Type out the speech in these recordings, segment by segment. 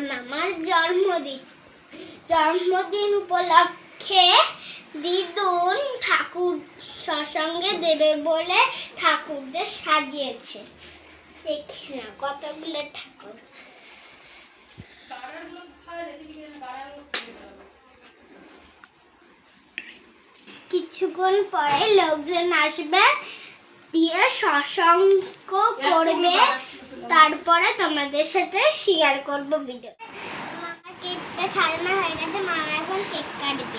মামার জন্মদিন। জন্মদিন উপলক্ষে দিদুন ঠাকুর সসঙ্গে দেবে বলে ঠাকুরদের সাজিয়েছে। দেখে না কতগুলো ঠাকুর। কিছুক্ষণ পরে লোকজন আসবে। দিয়ে সসঙ্গ করবে। তারপরে তোমাদের সাথে শেয়ার করব ভিডিও কেকটা সাজানো হয়ে গেছে, মামা এখন কেক কাটবে।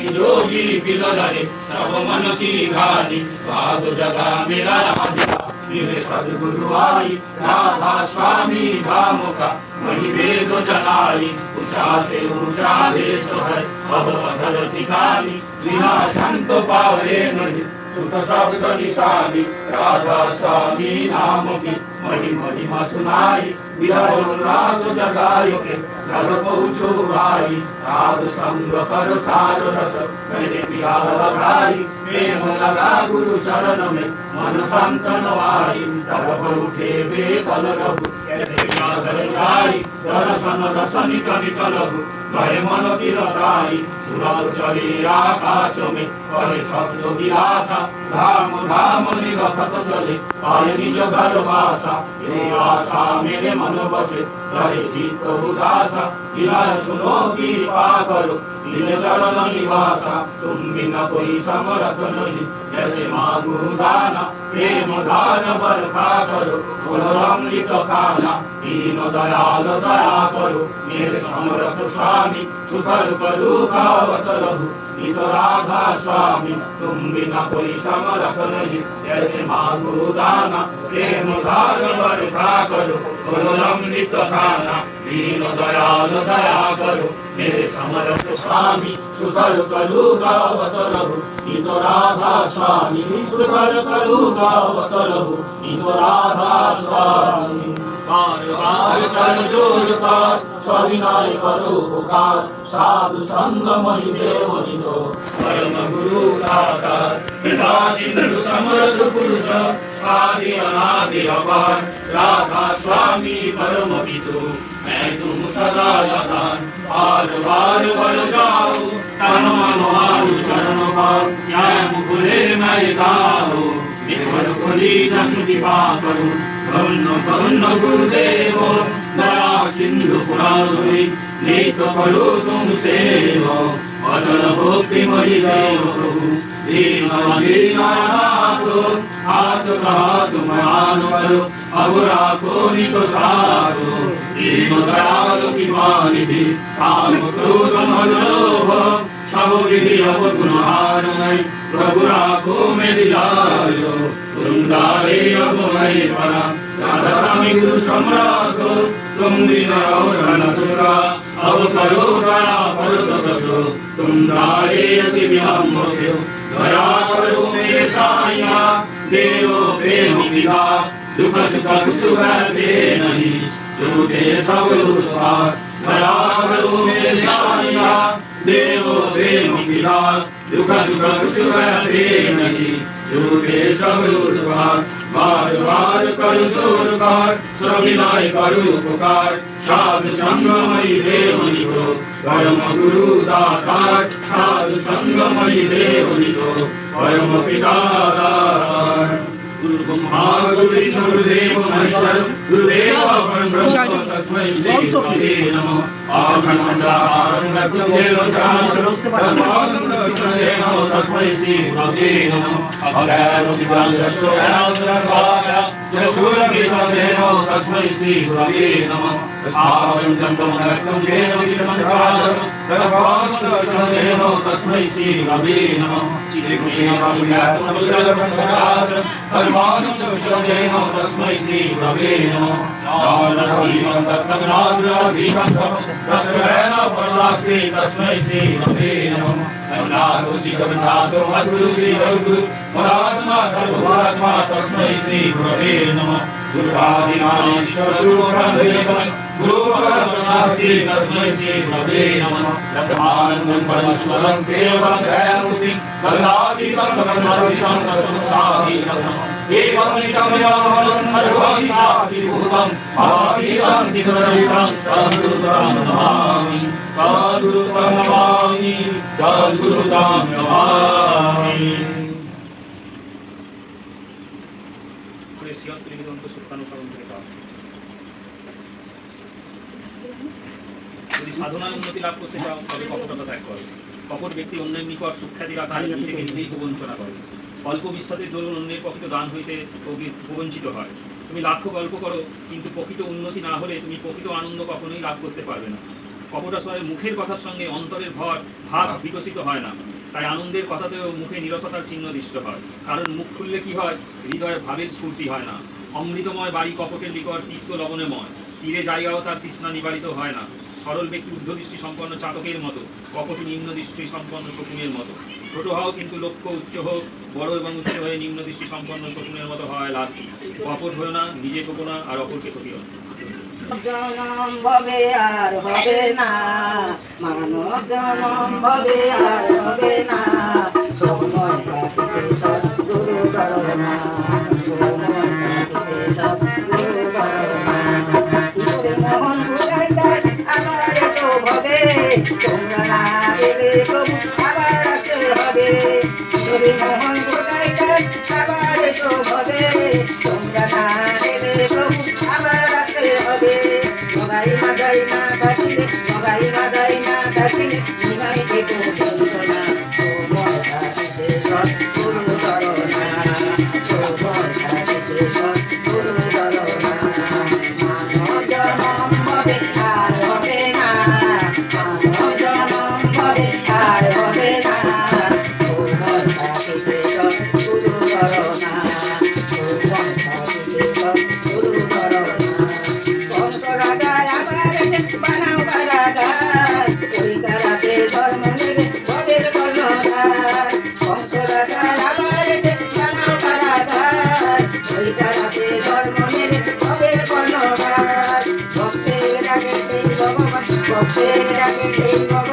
जोगी बिलरहे सब मन की घारी भाग जगा मेरा हाजिरा मेरे सदगुरु आई, राधा स्वामी धाम का वही वेद जनाई ऊँचा से ऊँचा देश है, अब अधर अधिकारी बिना संत पावरे नहीं, सुख शब्द राधा की વિધાન જગાય કે નર પહોંચો ભાઈ સાધુ સંગ પર સાર રસ મેને પિયા લગાઈ પ્રેમ લગા ગુરુ ચરણ મે મન સંતન વાળી તરફ ઉઠે બે કલ રઘુ કે પિયા લગાઈ సనికవికలహు భయమలకిరతాయి సురౌచరీ ఆకాశమే করে শব্দ বিলাস ধাম ধাম নিরথত চলে পায় নিজ ঘর বাসা এ আশা মেরে মন বসে রহে बसे रहे चित्त उदासा इलाज सुनो की पा करो निज चरण निवासा तुम बिना कोई समरथ नहीं जैसे मांगू दाना प्रेम दान बरखा करो बोलो अमृत खाना दीन दयाल दया करो मेरे समरथ स्वामी सुखद करू कावत रहु नित राधा स्वामी तुम बिना कोई समरथ नहीं जैसे मांगू दाना प्रेम दान बरखा करो बोलो अमृत खाना दीन दयाल दया करो। मेरे समरथ स्वामी सुखद करू गावत रहु नित राधा स्वामी सुखद करू गावत रहु नित राधा स्वामी। कार कार ज़ोर कर सविनय करो पुकार साधु संग महि देव निधो। परम गुरु दाता पिता सिंधु समर्थ पुरुष, आदि अनादि अपार। राधा स्वामी परम पितु मैं तुम सदा लदान बार बार बढ़ जाऊ तन मन चरण शरण पाऊँ मैं मुकुले मैं गाऊं निवर खुली जस दिवा करूँ। करुण करुण गुरुदेव, दया सिंधु पुराण तो करो तुम सेवा। অচল ভক্তিময়ী দেব প্রভু হাত হাত মান করো অগুরা কোনি তো সারো ভীম দয়ালু কি মানিধি কাম ক্রোধ মনোভ সব বিধি অবগুণহার নাই প্রভুরা কো মে দিলায় বৃন্দারে অবময় পরা রাধা স্বামী গুরু সম্রাট তুম দিন রণ তুরা अब करो राम करो कसो तुम नारे अति विहम मोक्यो दया करो मेरे साईया देवो प्रेम विदा दुख सुख कुछ नहीं झूठे सब दुर्भाग दया करो मेरे साइया देव देवकीरा दुख सुख सुख प्रेमहि जुगे सगुरुद्वार बार बार करु दुर्गार सविनय करु पुकार साधु संगमयि देवनि को परम गुरु दातार साधु संगमयि देवनि को परम पिता दातार गुरुदेव महेश्वर गुरुदेव परब्रह्म तस्मै श्री गुरवे नमः आखण्डमण्डलाकारं रक्षतेन चाचरं तन्मानं दर्शनेन तस्मै श्री गुरवे नमः अज्ञानविद्यालयस्वयान्द्रस्वाय यशूरगीतमेन तस्मै श्री गुरवे नमः स्थावरं चन्द्रमदक्तं येन विष्णुमन्त्रालयं तत्पादं दर्शनेन तस्मै श्री गुरवे नमः चित्रिकुणीयं तन्मानं दर्शनेन तस्मै श्रीगुरवे नमः नामनोदीपं दत्तग्नाग्राधीपं दत्तवैनपर्णास्ते तस्मै श्रीगुरवे नमः अन्नादोषि कविनादो सद्गुरु श्री रघुगुरु परात्मा सर्वभूतात्मा तस्मै श्रीगुरवे नमः दुर्गादिनादीश्वर गुरुपरमदेवं गुरुपरमनास्ते तस्मै श्रीगुरवे नमः ब्रह्मानन्दं परमेश्वरं केवलं ध्यानमुक्तिं बलादीपं तस्मै श्रीगुरवे नमः যদি সাধনায় উন্নতি লাভ করতে চাও, তবে কপটতা ত্যাগ করো। কপট ব্যক্তি অন্যের নিকট সুখ্যাতি রাসায়নিক থেকে নিজেই বঞ্চনা করে। অল্প বিশ্বাসের দরুন অন্যের প্রকৃত দান হইতে প্রবি- প্রবঞ্চিত হয়। তুমি লাক্ষ গল্প করো, কিন্তু প্রকৃত উন্নতি না হলে তুমি প্রকৃত আনন্দ কখনোই লাভ করতে পারবে না। কপটাশয়ের মুখের কথার সঙ্গে অন্তরের ভর ভাব বিকশিত হয় না। তাই আনন্দের কথাতেও মুখে নিরসতার চিহ্ন দৃষ্ট হয়। কারণ মুখ খুললে কি হয়? হৃদয়ের ভাবের স্ফূর্তি হয় না। অমৃতময় বাড়ি কপটের নিকট তিক্ত লবণেময়। তীরে জায়গাও তার তৃষ্ণা নিবারিত হয় না। সরল ব্যক্তি ঊর্ধ্বদৃষ্টি সম্পন্ন চাতকের মতো, কপট নিম্ন দৃষ্টি সম্পন্ন শকুনের মতো। ছোট হও কিন্তু লক্ষ্য উচ্চ হোক, বড় এবং উচ্চ হয়ে নিম্ন দৃষ্টি সম্পন্ন শকুনের মতো হয় লাভ অপর হয়েও না, নিজে ঠকো না, আর অপরকে ঠকিও জনম আর হবে না, মানব জনম ভবে আর হবে না, সময় করোনা ভবে তোমরা না এলে প্রভু আবার আসতে হবে তোরে মোহন ঘুরাই দেয় আবার তো হবে মগাই মাগাই না কাটিলে সবাই মাদাই না কাটিলে নিমাই থেকে ভগবান ভক্তের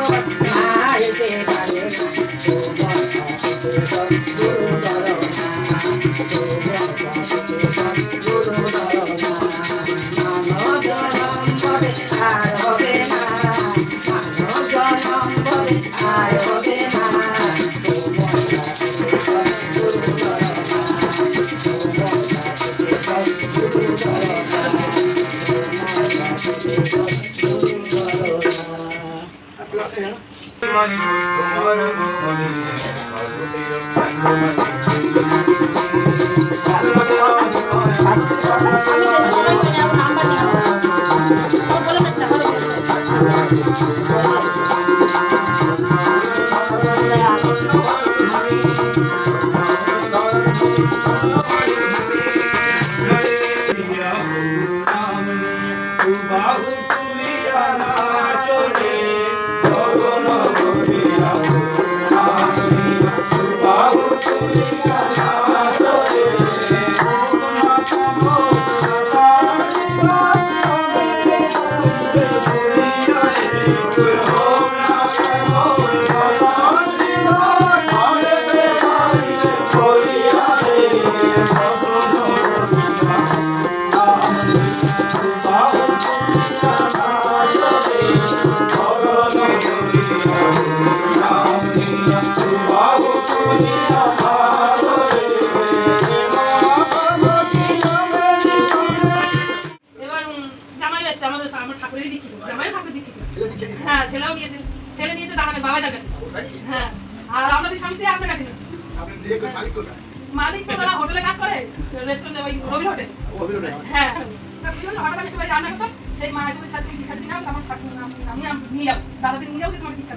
হ্যাঁ তা হঠাৎ আমি সেই মা এসে সাথে দীক্ষা দিলাম আমার ঠাকুর আমি আমি যাব দাদাদের নিয়ে যাব তোমার দীক্ষা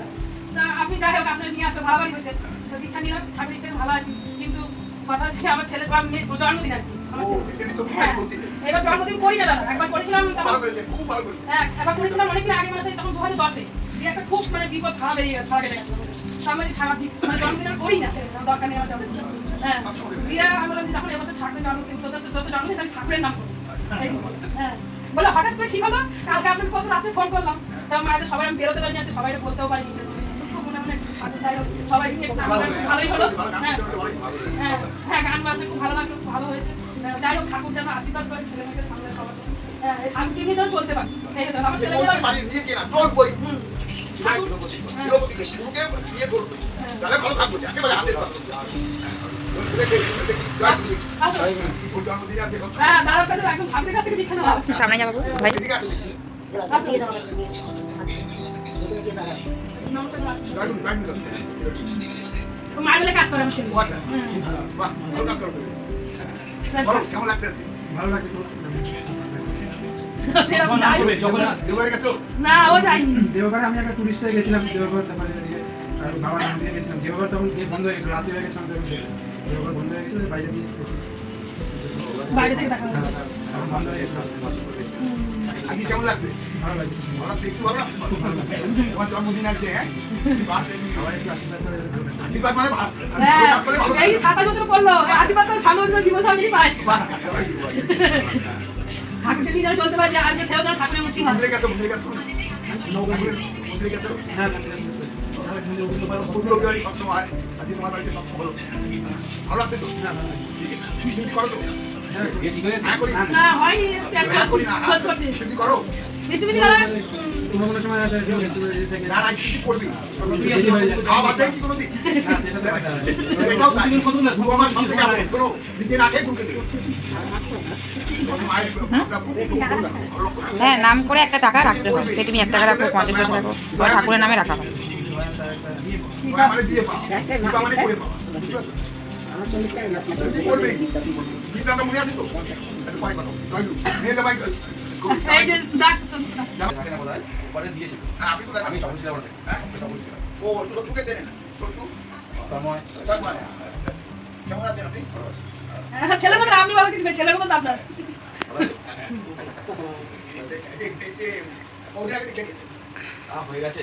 তা আপনি যাই হোক আপনার নিয়ে আসলে ভালো বসে তো দীক্ষা নিলাম ঠাকুর ইচ্ছে ভালো আছি কিন্তু কথা হচ্ছে আমার ছেলে আমার মেয়ের জন্মদিন আছে আমার এবার জন্মদিন করি না দাদা একবার করেছিলাম হ্যাঁ একবার করেছিলাম অনেকদিন আগে মাসে তখন দু হাজার দশে একটা খুব মানে বিপদ খারাপ বেরিয়ে গেছে খারাপ গেছে তা আমি খারাপ জন্মদিন আর করি না দরকার নেই আমার জন্মদিন হ্যাঁ দিয়ে আমি যে যখন এবছর ঠাকুরের জন্মদিন তোদের তো যত জন্মদিন আমি ঠাকুরের নাম। হ্যাঁ বলে হঠাৎ করে ঠিক হলো? কালকে আপনাকে কত রাতে ফোন করলাম। তা মায়ের সবাই আমি বেরোতে পারি সবাই বলতেও পারি ঠাকুর সবাই নিয়ে একটু নাম টাম ভালোই হলো। হ্যাঁ হ্যাঁ হ্যাঁ গান বাজনা খুব ভালো লাগল ভালো হয়েছে। হ্যাঁ, যাই হোক ঠাকুর যেন আশীর্বাদ করে ছেলে মেয়েদের সামনে সবার। হ্যাঁ এই ঠাকুরকে নিয়ে যেন চলতে পারি। এই আমার ছেলে মেয়েরা হুম। আসো। হ্যাঁ। সামনে যাব ভাই। কাজ করে আমার কেমন লাগছে না ও দেওঘরে আমি একটা টুরিস্টে গেছিলাম দেওঘর তারপরে বাবা নাম দিয়ে গেছিলাম। দেওঘর তখন বন্ধ হয়ে গেছিল রাত্রি হয়ে গেছিলাম হয়ে বাইরে থেকে দেখা হয়ে। আজকে কেমন লাগছে? ভালো লাগছে। ভালো একটু ভালো লাগছে। তোমার জন্মদিন আছে হ্যাঁ? আশীর্বাদ মানে হ্যাঁ। আশীর্বাদ ভালো এই সাতাশ বছর করল। আশীর্বাদ করে সামনে বছর জীবন সঙ্গী পায়। ঠাকুরকে নিয়ে যেন চলতে পারে যে আজকে সেও যেন ঠাকুরের মূর্তি হয়। হ্যাঁ হয় আজকে তোমার বাড়িতে সব হলো ভালো লাগছে তো? তুমি করো তো? একটা একটু একটু একটা- একটু নাম করে একটা টাকা রাখতে হয় সে তুমি এক টাকা রাখো পঞ্চাশ পয়সা রাখো। বা ঠাকুরের নামে রাখা হয় দয়া মানে দিয়ে পাও কৃপা মানে করে পাও বুঝতে পারছ? কি করবে কৃপাটা আছে তো একটু পরে কথা বলি। জয়লু নিয়ে যাবাই এই যে ডাক শুনুন আপনি কোথায়? আমি তখন ছিলাম ও ছোটুকে চেনে না। ছোটু তন্ময় তন্ময় কেমন আছেন আপনি? হ্যাঁ, ছেলের মতো আপনি বলো কিছু ছেলের মতো আপনার। হয়ে গেছে।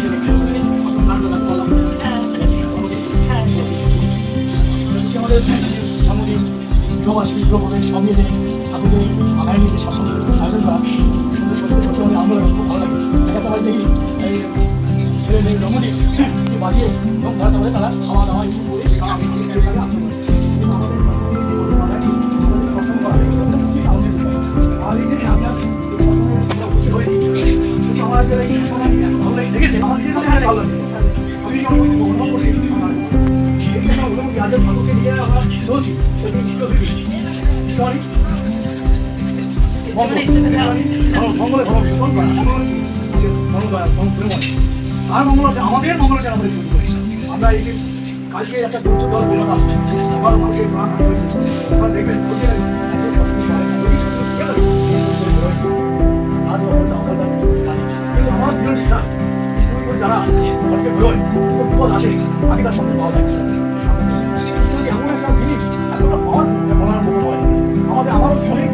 মঙ্গলে আর মঙ্গল আছে আমাদের মঙ্গল আছে আমাদের শুরু করি কালকে একটা দুর্যোগ দল বেরোলাম সবার মানুষের দেখবেন আমরা দৃঢ় বিশ্বাস যারা ঘরকে বেরোয় বিপদ আসে আগে আমাদের আমার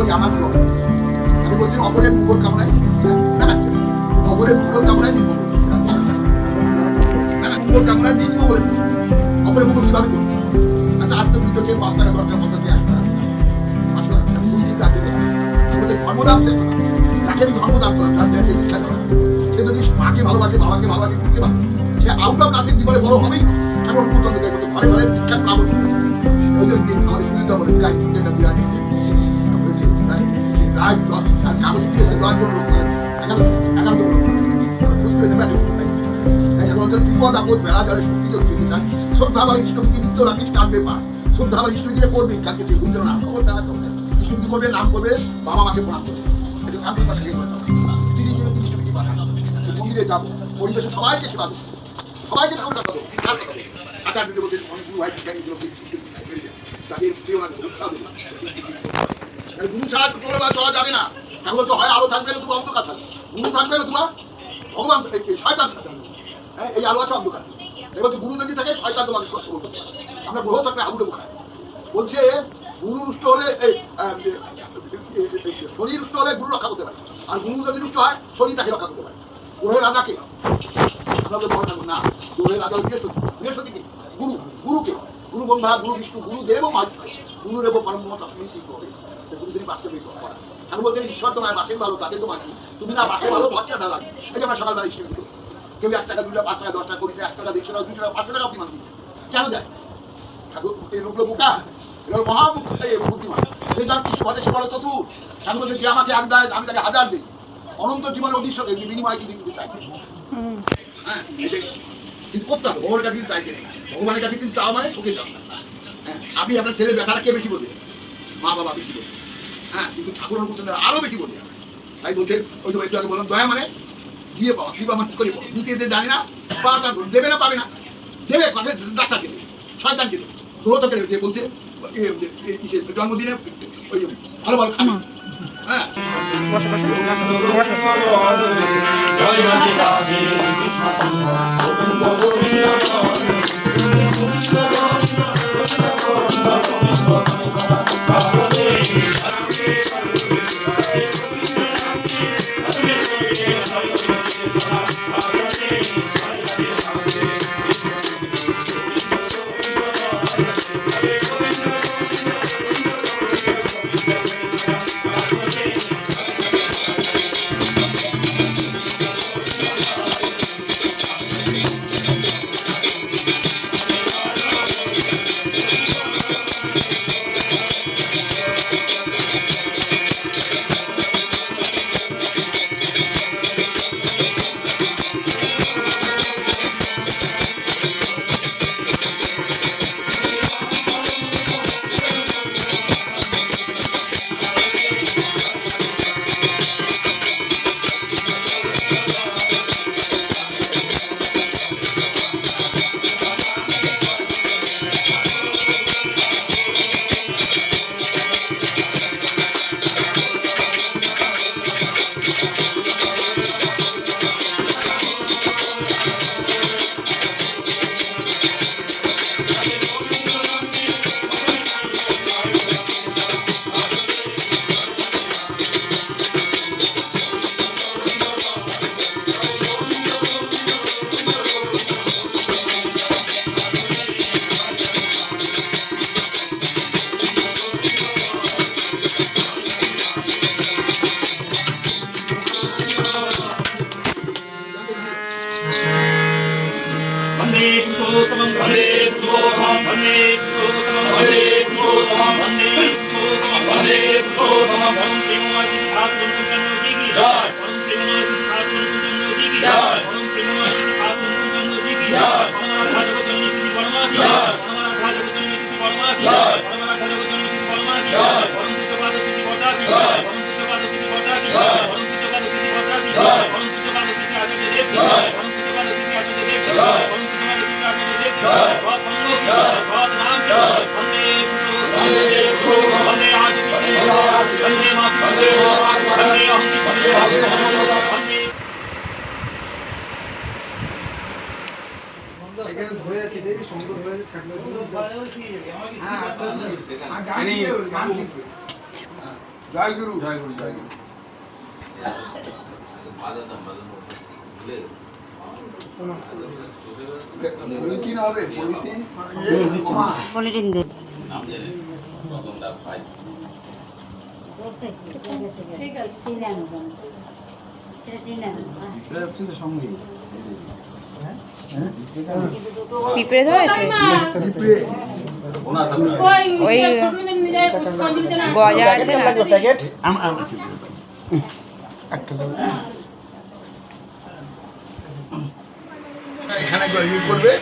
করি আমার হবে আমি বলছি অপরের মঙ্গল কামনায় অপরের মঙ্গল কামনায় নির্মঙ্গল না না মঙ্গল কামনায় অপরের মঙ্গল কীভাবে করব? সে যদি মাকে ভালোবাসে, বাবাকে ভালোবাসে সে আউট অফ নাথিং বড় হবেই। ঘরে ঘরে বিখ্যাত সুনীতা বলে রায় কাগজ দিয়েছে দশ জন লোক এগারো এগারো জন লোক বুঝতে পেরেছে এখন ওদের বিপদ আপদ বেড়া জলে শক্তি যদি চান শ্রদ্ধা বা ইষ্টবিধি নিত্য রাখি স্টার পেপার শ্রদ্ধা বা ইষ্টবিধি করবে কালকে যে গুঞ্জন নাম খবর দেখা করবে নাম করবে বাবা মাকে প্রণাম করবে এটা ঠাকুর পরিবেশে সবাইকে সেবা সবাইকে ঠাকুর তাদের প্রিয় দেবো গুরু ছাড়া তো বা, চলা যাবে না। ঠাকুর তো হয় আলো থাকবে না তোমার অন্ধকার থাকবে গুরু থাকবে না তোমার? ভগবান শয়তান হ্যাঁ এই আলো আছে, অন্ধকার এবার তো গুরু যদি থাকে, শয়তান তোমাকে কষ্ট করতে আমরা গ্রহ থাকলে আগুনে বোখায় বলছে, গুরু রুষ্ট হলে এই শনি রুষ্ট হলে গুরু রক্ষা করতে পারে। আর গুরু যদি রুষ্ট হয়, শনি তাকে রক্ষা করতে পারে। গ্রহের রাজাকে আমরা বড় ঠাকুর। না গ্রহের রাজা বৃহস্পতি। বৃহস্পতি কে? গুরু। গুরুকে গুরু ব্রহ্মা, গুরু বিষ্ণু, গুরু দেব মাঝ গুরু দেব পরম আপনি শিখ হবে করা আমি ঈশ্বর তোমার বাকের ভালো তাকে তোমার কি? তুমি না বাকে ভালো ডালা এই যে আমার সকালবেলা স্কুল দিল কেউ এক টাকা দুই টাকা পাঁচ টাকা দশ টাকা টাকা এক টাকা দেড়শো টাকা দুশো টাকা পাঁচশো টাকা আপনি মানুষ কেন দেয় ঠাকুর এই লোকগুলো বোকা বুদ্ধিমান। যে যার কিছু ঘটে সে বড় চতুর। ঠাকুর আমাকে এক দেয় আমি তাকে হাজার দিই। অনন্ত জীবনের এই বিনিময় কিন্তু কিন্তু চাই? হ্যাঁ কিন্তু করতে হবে ভগবানের কাছে কিন্তু চাইতে নেই। ভগবানের কাছে কিন্তু চাওয়া মানে ঠকে যাও হ্যাঁ আপনি আপনার ছেলের ব্যথাটা কে বেশি বলবে? মা বাবা বেশি বলবে। হ্যাঁ কিন্তু ঠাকুর অনুকূল আরও বেশি বলবে তাই বলছে, ওই তো একটু আগে বললাম, দয়া মানে দিয়ে পাওয়া কৃপা মানে করে পাওয়া। দিতে জানে না বা তার দেবে না, পাবে না। দেবে কথা ডাক্তার দেবে, শয়তান দেবে। গ্রহ থেকে যে বলছে জন্মদিনে ওই ভালো ভালো খাবে। হ্যাঁ। Lord. জয় গুরু জয় গুরু জয় গুরু পলিথিন হবে পলিথিন। পলিটিন দে। ঠিক আছে। পিঁপড়ে ধরেছে পিঁপড়ে কই ওই ছোট মিলে ধরেছে ওই গজা আছে। এখানে করবে